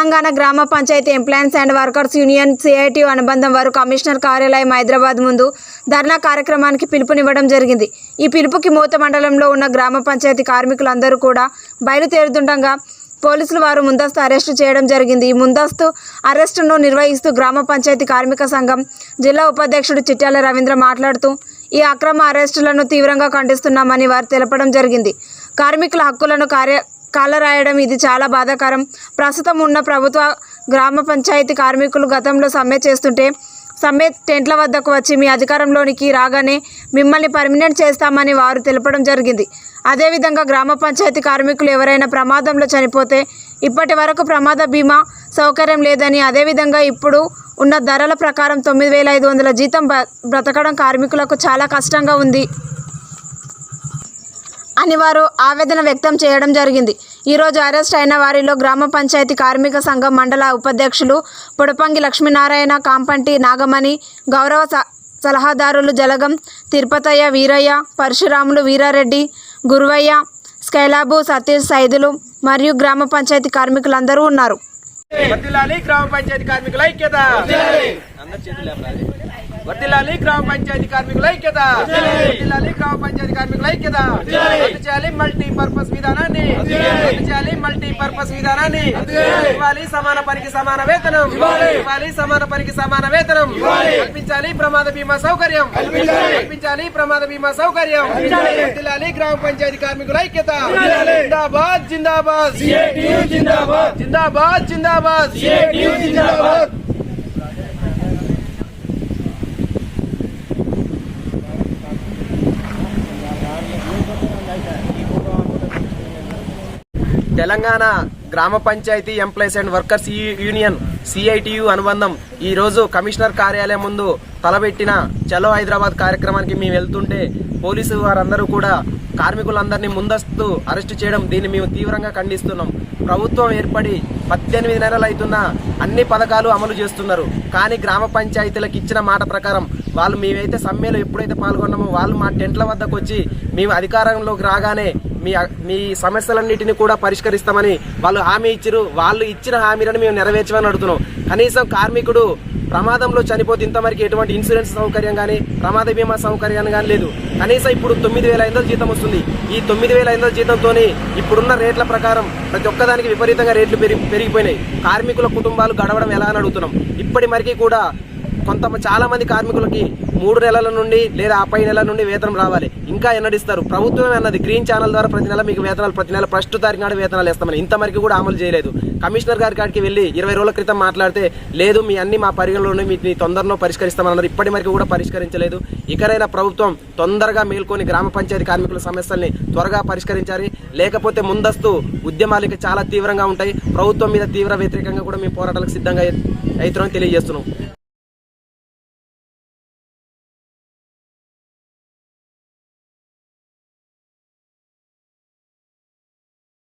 తెలంగాణ గ్రామ panchayat employees and workers union CIT అనుబంధం వారు కమిషనర్ కార్యాలయం హైదరాబాద్ ముందు ధర్నా కార్యక్రమానికి పిలుపునివ్వడం జరిగింది. ఈ పిలుపుకి మూత మండలంలో ఉన్న గ్రామ పంచాయతీ కార్మికులందరూ కూడా బయలుదేరుతుండగా పోలీసులు వారు ముందస్తు అరెస్టు చేయడం జరిగింది. ఈ ముందస్తు అరెస్టును నిర్వహిస్తూ గ్రామ పంచాయతీ కార్మిక సంఘం జిల్లా ఉపాధ్యక్షుడు చిట్యాల రవీంద్ర మాట్లాడుతూ ఈ అక్రమ అరెస్టులను తీవ్రంగా ఖండిస్తున్నామని వారు తెలపడం జరిగింది. కార్మికుల హక్కులను కార్య కాలరాయడం ఇది చాలా బాధాకరం. ప్రస్తుతం ఉన్న ప్రభుత్వ గ్రామ పంచాయతీ కార్మికులు గతంలో సమ్మె చేస్తుంటే సమ్మె టెంట్ల వద్దకు వచ్చి మీ అధికారంలోనికి రాగానే మిమ్మల్ని పర్మినెంట్ చేస్తామని వారు తెలపడం జరిగింది. అదేవిధంగా గ్రామ పంచాయతీ కార్మికులు ఎవరైనా ప్రమాదంలో చనిపోతే ఇప్పటి వరకు ప్రమాద బీమా సౌకర్యం లేదని అదేవిధంగా ఇప్పుడు ఉన్న ధరల ప్రకారం తొమ్మిది వేల ఐదు వందల జీతం బ- బ్రతకడం కార్మికులకు చాలా కష్టంగా ఉంది. అని వారు ఆవేదన వ్యక్తం చేయడం జరిగింది. ఈరోజు అరెస్ట్ అయిన వారిలో గ్రామ పంచాయతీ కార్మిక సంఘం మండల ఉపాధ్యక్షులు పొడపంగి లక్ష్మీనారాయణ కాంపంటి నాగమణి గౌరవ స- సలహాదారులు జలగం తిరుపతయ్య వీరయ్య పరశురాములు వీరారెడ్డి గురువయ్య స్కైలాబు సతీష్ సైదులు మరియు గ్రామ పంచాయతీ కార్మికులందరూ ఉన్నారు. గ్రామ పంచాయతీ కార్మికుల ఐక్యత. వర్దిల్లాలి గ్రామ పంచాయతీ కార్మికుల ఐక్యత. వర్దిల్లాలి. గ్రామ పంచాయతీ కార్మికుల ఐక్యత. రద్దు చేయాలి మల్టీ పర్పస్ విధానాన్ని. రద్దు చేయాలి. మల్టీ పర్పస్ విధానాన్ని. ఇవ్వాలి సమాన పనికి సమాన వేతనం. ఇవ్వాలి. సమాన పనికి సమాన వేతనం. కల్పించాలి ప్రమాద బీమా సౌకర్యం. కల్పించాలి. ప్రమాద బీమా సౌకర్యం. వర్దిల్లాలి గ్రామ పంచాయతీ కార్మికుల ఐక్యత. జిందాబాద్ జిందాబాద్. జిందాబాద్. జిందాబాద్ జిందాబాద్. జిందాబాద్. తెలంగాణ గ్రామ panchayat employees and workers union CITU అనుబంధం ఈ రోజు కమిషనర్ కార్యాలయం ముందు తలబెట్టిన చలో హైదరాబాద్ కార్యక్రమానికి మేము వెళ్తుంటే పోలీసు వారందరూ కూడా కార్మికులందరినీ ముందస్తు అరెస్టు చేయడం దీన్ని మేము తీవ్రంగా ఖండిస్తున్నాం. ప్రభుత్వం ఏర్పడి పద్దెనిమిది నెలలు అవుతున్నా అన్ని పథకాలు అమలు చేస్తున్నారు. కానీ గ్రామ పంచాయతీలకు ఇచ్చిన మాట ప్రకారం వాళ్ళు మేమైతే సమ్మెలో ఎప్పుడైతే పాల్గొన్నామో వాళ్ళు మా టెంట్ల వద్దకు వచ్చి మేము అధికారంలోకి రాగానే మీ మీ సమస్యలన్నిటిని కూడా పరిష్కరిస్తామని వాళ్ళు హామీ ఇచ్చారు. వాళ్ళు ఇచ్చిన హామీలను మేము నెరవేర్చమని అడుగుతున్నాం. కనీసం కార్మికుడు ప్రమాదంలో చనిపోతే ఇంతవరకు ఎటువంటి ఇన్సూరెన్స్ సౌకర్యం కానీ ప్రమాద బీమా సౌకర్యం కానీ లేదు. కనీసం ఇప్పుడు తొమ్మిది వేల ఐదు జీతం వస్తుంది. ఈ తొమ్మిది వేల ఐదు జీతంతో ఇప్పుడున్న రేట్ల ప్రకారం ప్రతి ఒక్కదానికి విపరీతంగా రేట్లు పెరిగి పెరిగిపోయినాయి. కార్మికుల కుటుంబాలు గడవడం ఎలా అని అడుగుతున్నాం. ఇప్పటి మరికి కూడా కొంత చాలా మంది కార్మికులకి మూడు నెలల నుండి లేదా ఆ పై నెలల నుండి వేతనం రావాలి. ఇంకా ఎన్నడిస్తారు? ప్రభుత్వమే అన్నది. గ్రీన్ ఛానల్ ద్వారా ప్రతి నెల మీకు వేతనాలు ప్రతి నెల ఫస్ట్ తారీఖు నాడు వేతనాలు ఇస్తామని ఇంతవరకు కూడా అమలు చేయలేదు. కమిషనర్ గారి కాడికి వెళ్ళి ఇరవై రోజుల క్రితం మాట్లాడితే లేదు మీ అన్ని మా పరిగణలోనే మీ తొందరలో పరిష్కరిస్తామన్నారు ఇప్పటి వరకు కూడా పరిష్కరించలేదు. ఇకరైనా ప్రభుత్వం తొందరగా మేల్కొని గ్రామ పంచాయతీ కార్మికుల సమస్యల్ని త్వరగా పరిష్కరించాలి. లేకపోతే ముందస్తు ఉద్యమాలు ఇక చాలా తీవ్రంగా ఉంటాయి. ప్రభుత్వం మీద తీవ్ర వ్యతిరేకంగా కూడా మేము పోరాటాలకు సిద్ధంగా అవుతున్నామని తెలియజేస్తున్నాం.